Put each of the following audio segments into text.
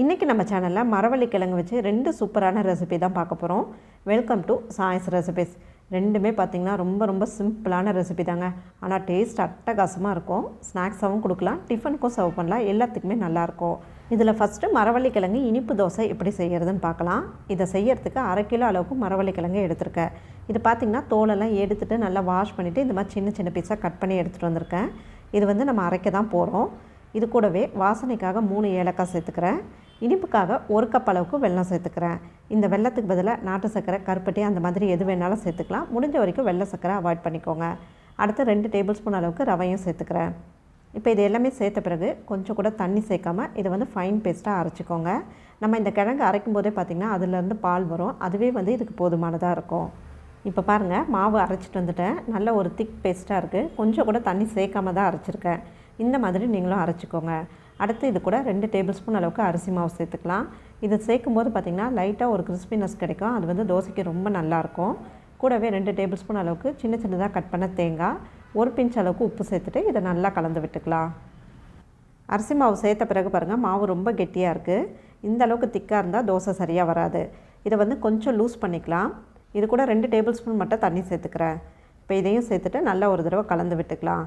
இன்றைக்கி நம்ம சேனலில் மரவள்ளி கிழங்கு வச்சு ரெண்டு சூப்பரான ரெசிபி தான் பார்க்க போகிறோம் வெல்கம் டு சாய்ஸ் ரெசிபிஸ் ரெண்டுமே பார்த்திங்கன்னா ரொம்ப ரொம்ப சிம்பிளான ரெசிபி தாங்க. ஆனால் டேஸ்ட் அட்டகாசமாக இருக்கும். ஸ்நாக்ஸாகவும் கொடுக்கலாம். டிஃபனுக்கும் சர்வ் பண்ணலாம். எல்லாத்துக்குமே நல்லாயிருக்கும் இதில் ஃபஸ்ட்டு மரவள்ளி கிழங்கு இனிப்பு தோசை எப்படி செய்கிறதுன்னு பார்க்கலாம். இதை செய்யறதுக்கு அரை கிலோ அளவுக்கு மரவள்ளி கிழங்கு எடுத்திருக்கேன். இது பார்த்திங்கன்னா தோலெல்லாம் எடுத்துகிட்டு நல்லா வாஷ் பண்ணிவிட்டு இந்த மாதிரி சின்ன சின்ன பீஸாக கட் பண்ணி எடுத்துகிட்டு வந்திருக்கேன். இது வந்து நம்ம அரைக்க தான் போகிறோம் இது கூடவே வாசனைக்காக மூணு ஏலக்காய் சேர்த்துக்கிறேன். இனிப்புக்காக ஒரு கப் அளவுக்கு வெல்லம் சேர்த்துக்கிறேன். இந்த வெள்ளத்துக்கு பதிலாக நாட்டு சர்க்கரை கருப்பட்டி அந்த மாதிரி எது வேணாலும் சேர்த்துக்கலாம். முடிஞ்ச வரைக்கும் வெள்ளை சர்க்கரை அவாய்ட் பண்ணிக்கோங்க. அடுத்து ரெண்டு டேபிள் ஸ்பூன் அளவுக்கு ரவையும் சேர்த்துக்கிறேன். இப்போ இது எல்லாமே சேர்த்த பிறகு கொஞ்சம் கூட தண்ணி சேர்க்காம இதை வந்து ஃபைன் பேஸ்ட்டாக அரைச்சிக்கோங்க. நம்ம இந்த கிழங்கு அரைக்கும் போதே பார்த்திங்கன்னா அதுலேருந்து பால் வரும். அதுவே வந்து இதுக்கு போதுமானதாக இருக்கும். இப்போ பாருங்கள் மாவு அரைச்சிட்டு வந்துட்டேன். நல்ல ஒரு திக் பேஸ்ட்டாக இருக்குது கொஞ்சம் கூட தண்ணி சேர்க்காம தான் அரைச்சிருக்கேன். இந்த மாதிரி நீங்களும் அரைச்சிக்கோங்க. அடுத்து இது கூட ரெண்டு டேபிள் ஸ்பூன் அளவுக்கு அரிசி மாவு சேர்த்துக்கலாம். இது சேர்க்கும் போது பார்த்திங்கன்னா லைட்டாக ஒரு கிறிஸ்பினஸ் கிடைக்கும். அது வந்து தோசைக்கு ரொம்ப நல்லாயிருக்கும். கூடவே ரெண்டு டேபிள் ஸ்பூன் அளவுக்கு சின்ன சின்னதாக கட் பண்ண தேங்காய். ஒரு பிஞ்ச் அளவுக்கு உப்பு சேர்த்துட்டு இதை நல்லா கலந்து விட்டுக்கலாம். அரிசி மாவு சேர்த்த பிறகு பாருங்கள் மாவு ரொம்ப கெட்டியாக இருக்குது இந்த அளவுக்கு திக்காக இருந்தால் தோசை சரியாக வராது. இதை வந்து கொஞ்சம் லூஸ் பண்ணிக்கலாம். இது கூட ரெண்டு டேபிள் ஸ்பூன் மட்டும் தண்ணி சேர்த்துக்கிறேன். இப்போ இதையும் சேர்த்துட்டு நல்லா ஒரு தடவை கலந்து விட்டுக்கலாம்.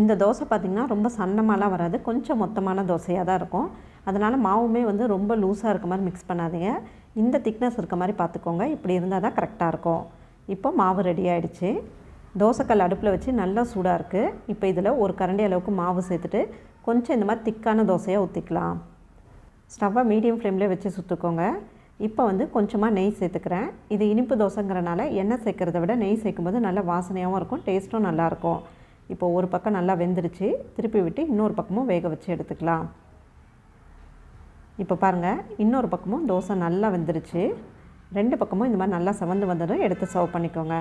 இந்த தோசை பார்த்திங்கன்னா ரொம்ப சன்னமாலாம் வராது. கொஞ்சம் மொத்தமான தோசையாக தான் இருக்கும். அதனால் மாவுமே வந்து ரொம்ப லூஸாக இருக்க மாதிரி மிக்ஸ் பண்ணாதீங்க. இந்த திக்னஸ் இருக்க மாதிரி பார்த்துக்கோங்க இப்படி இருந்தால் தான் கரெக்டாக இருக்கும். இப்போ மாவு ரெடி ஆகிடுச்சு தோசைக்கல் அடுப்பில் வச்சு நல்லா சூடாக இருக்குது இப்போ இதில் ஒரு கரண்டி அளவுக்கு மாவு சேர்த்துட்டு கொஞ்சம் இந்த மாதிரி திக்கான தோசையாக ஊற்றிக்கலாம் ஸ்டவ்வை மீடியம் ஃப்ளேம்லேயே வச்சு சுற்றுக்கோங்க இப்போ வந்து கொஞ்சமாக நெய் சேர்த்துக்கிறேன். இது இனிப்பு தோசைங்கிறனால எண்ணெய் சேர்க்குறத விட நெய் சேர்க்கும்போது நல்லா வாசனையாகவும் இருக்கும் டேஸ்ட்டும் நல்லாயிருக்கும் இப்போ ஒரு பக்கம் நல்லா வெந்துருச்சு திருப்பி விட்டு இன்னொரு பக்கமும் வேக வச்சு எடுத்துக்கலாம். இப்போ பாருங்கள் இன்னொரு பக்கமும் தோசை நல்லா வெந்துருச்சு. ரெண்டு பக்கமும் இந்த மாதிரி நல்லா செவந்து வந்ததும் எடுத்து சர்வ் பண்ணிக்கோங்க.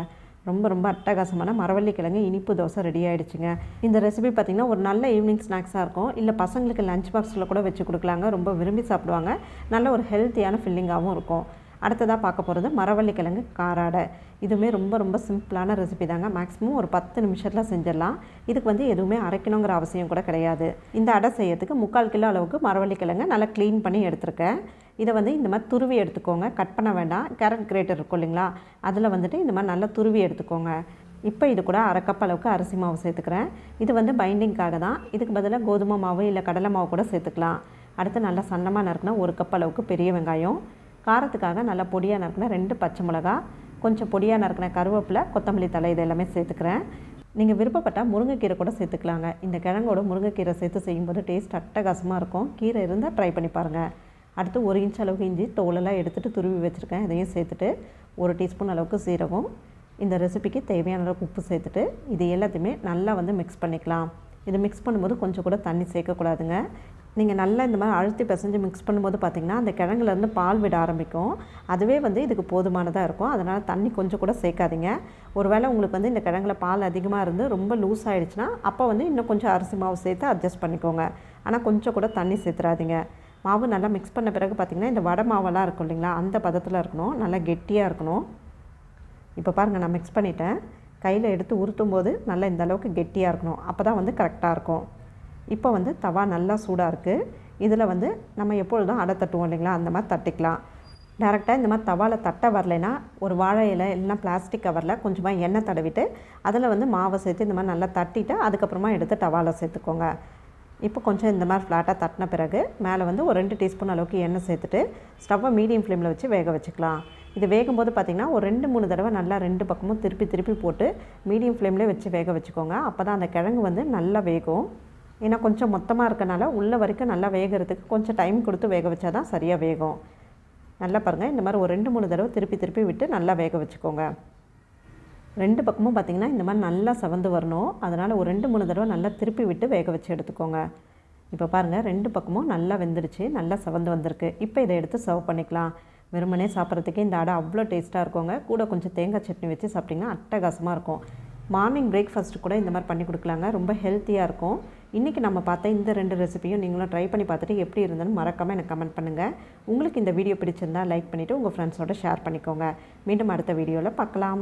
ரொம்ப ரொம்ப அட்டகாசமான மரவள்ளி கிழங்கு இனிப்பு தோசை ரெடி ஆகிடுச்சுங்க இந்த ரெசிபி பார்த்திங்கன்னா ஒரு நல்ல ஈவினிங் ஸ்நாக்ஸாக இருக்கும். இல்லை பசங்களுக்கு லஞ்ச் பாக்ஸில் கூட வச்சு கொடுக்கலாங்க. ரொம்ப விரும்பி சாப்பிடுவாங்க. நல்ல ஒரு ஹெல்த்தியான ஃபில்லிங்காகவும் இருக்கும். அடுத்ததாக பார்க்க போகிறது மரவள்ளி கிழங்கு காராடை. இதுவுமே ரொம்ப ரொம்ப சிம்பிளான ரெசிபி தாங்க. மேக்ஸிமம் ஒரு பத்து நிமிஷத்தில் செஞ்சிடலாம். இதுக்கு வந்து எதுவுமே அரைக்கணுங்கிற அவசியம் கூட கிடையாது. இந்த அடை செய்யறதுக்கு முக்கால் கிலோ அளவுக்கு மரவள்ளி கிழங்கு நல்லா க்ளீன் பண்ணி எடுத்திருக்கேன். இதை வந்து இந்த மாதிரி துருவி எடுத்துக்கோங்க. கட் பண்ண வேண்டாம். கேரட் கிரேட்டர் இருக்கும் இல்லைங்களா? அதில் வந்துட்டு இந்த மாதிரி நல்லா துருவி எடுத்துக்கோங்க. இப்போ இது கூட அரை கப் அளவுக்கு அரிசி மாவு சேர்த்துக்கிறேன். இது வந்து பைண்டிங்காக தான். இதுக்கு பதிலாக கோதுமை மாவு இல்லை கடலை மாவு கூட சேர்த்துக்கலாம். அடுத்து நல்லா சன்னமாக நறுக்குனா ஒரு கப் அளவுக்கு பெரிய வெங்காயம். காரத்துக்காக நல்லா பொடியாக நறுக்கின ரெண்டு பச்சை மிளகா கொஞ்சம் பொடியாக நறுக்கின கருவேப்பிலை கொத்தமல்லி தலை இது எல்லாமே சேர்த்துக்கிறேன். நீங்கள் விருப்பப்பட்டால் முருங்கைக்கீரை கூட சேர்த்துக்கலாங்க. இந்த கிழங்கோட முருங்கைக்கீரை சேர்த்து செய்யும்போது டேஸ்ட் அட்டகாசமாக இருக்கும். கீரை இருந்தால் ட்ரை பண்ணி பாருங்கள் அடுத்து ஒரு இன்ச் அளவுக்கு இஞ்சி தோலெல்லாம் எடுத்துகிட்டு துருவி வச்சுருக்கேன். இதையும் சேர்த்துட்டு ஒரு டீஸ்பூன் அளவுக்கு சீரகம். இந்த ரெசிபிக்கு தேவையான அளவுக்கு உப்பு சேர்த்துட்டு இது எல்லாத்தையுமே நல்லா வந்து மிக்ஸ் பண்ணிக்கலாம். இது மிக்ஸ் பண்ணும்போது கொஞ்சம் கூட தண்ணி சேர்க்கக்கூடாதுங்க. நீங்கள் நல்லா இந்த மாதிரி அழுத்தி பிசைஞ்சு மிக்ஸ் பண்ணும்போது பார்த்திங்கன்னா அந்த கிழங்குலேருந்து பால் விட ஆரம்பிக்கும். அதுவே வந்து இதுக்கு போதுமானதாக இருக்கும். அதனால் தண்ணி கொஞ்சம் கூட சேர்க்காதீங்க. ஒருவேளை உங்களுக்கு வந்து இந்த கிழங்குல பால் அதிகமாக இருந்து ரொம்ப லூஸ் ஆகிடுச்சுன்னா அப்போ வந்து இன்னும் கொஞ்சம் அரிசி மாவு சேர்த்து அட்ஜஸ்ட் பண்ணிக்கோங்க. ஆனால் கொஞ்சம் கூட தண்ணி சேர்த்துறாதீங்க. மாவு நல்லா மிக்ஸ் பண்ண பிறகு பார்த்திங்கன்னா இந்த வடை மாவெல்லாம் இருக்கும் இல்லைங்களா அந்த பதத்தில் இருக்கணும். நல்லா கெட்டியாக இருக்கணும். இப்போ பாருங்கள் நான் மிக்ஸ் பண்ணிட்டேன். கையில் எடுத்து உருட்டும் போது நல்லா இந்த அளவுக்கு கெட்டியாக இருக்கணும். அப்போ தான் வந்து கரெக்டாக இருக்கும். இப்போ வந்து தவா நல்லா சூடாக இருக்குது இதில் வந்து நம்ம எப்பொழுதும் அடை தட்டுவோம் இல்லைங்களா? அந்த மாதிரி தட்டிக்கலாம். டேரெக்டாக இந்த மாதிரி தவாவில் தட்ட வரலைன்னா ஒரு வாழை இலை இல்லைனா பிளாஸ்டிக் கவரில் கொஞ்சமாக எண்ணெய் தடவிட்டு அதில் வந்து மாவை சேர்த்து இந்த மாதிரி நல்லா தட்டிட்டு அதுக்கப்புறமா எடுத்து தவாவில் சேர்த்துக்கோங்க. இப்போ கொஞ்சம் இந்த மாதிரி ஃப்ளாட்டாக தட்டின பிறகு மேலே வந்து ஒரு ரெண்டு டீஸ்பூன் அளவுக்கு எண்ணெய் சேர்த்துட்டு ஸ்டவ்வை மீடியம் ஃப்ளேமில் வச்சு வேக வச்சுக்கலாம். இது வேகும்போது பார்த்திங்கன்னா ஒரு ரெண்டு மூணு தடவை நல்லா ரெண்டு பக்கமும் திருப்பி திருப்பி போட்டு மீடியம் ஃப்ளேம்லேயே வச்சு வேக வச்சுக்கோங்க. அப்போ தான் அந்த கிழங்கு வந்து நல்லா வேகும். ஏன்னா கொஞ்சம் மொத்தமாக இருக்கனால உள்ள வரைக்கும் நல்லா வேகிறதுக்கு கொஞ்சம் டைம் கொடுத்து வேக வச்சா தான் சரியாக வேகும். நல்லா பாருங்கள் இந்த மாதிரி ஒரு ரெண்டு மூணு தடவை திருப்பி திருப்பி விட்டு நல்லா வேக வச்சுக்கோங்க. ரெண்டு பக்கமும் பார்த்திங்கன்னா இந்த மாதிரி நல்லா சவந்து வரணும். அதனால் ஒரு ரெண்டு மூணு தடவை நல்லா திருப்பி விட்டு வேக வச்சு எடுத்துக்கோங்க. இப்போ பாருங்கள் ரெண்டு பக்கமும் நல்லா வெந்துருச்சு நல்லா சவந்து வந்திருக்கு. இப்போ இதை எடுத்து சர்வ் பண்ணிக்கலாம். வெறுமனே சாப்பிட்றதுக்கே இந்த அடை அவ்வளோ டேஸ்ட்டாக இருக்குங்க. கூட கொஞ்சம் தேங்காய் சட்னி வச்சு சாப்பிட்டிங்கன்னா அட்டகாசமாக இருக்கும். மார்னிங் பிரேக்ஃபாஸ்ட்டு கூட இந்த மாதிரி பண்ணி கொடுக்கலாங்க. ரொம்ப ஹெல்த்தியாக இருக்கும். இன்றைக்கி நம்ம பார்த்த இந்த ரெண்டு ரெசிபியும் நீங்களும் ட்ரை பண்ணி பார்த்துட்டு எப்படி இருந்ததுன்னு மறக்காமல் எனக்கு கமெண்ட் பண்ணுங்கள் உங்களுக்கு இந்த வீடியோ பிடிச்சிருந்தா லைக் பண்ணிவிட்டு உங்கள் ஃப்ரெண்ட்ஸோட ஷேர் பண்ணிக்கோங்க. மீண்டும் அடுத்த வீடியோவில் பார்க்கலாம்.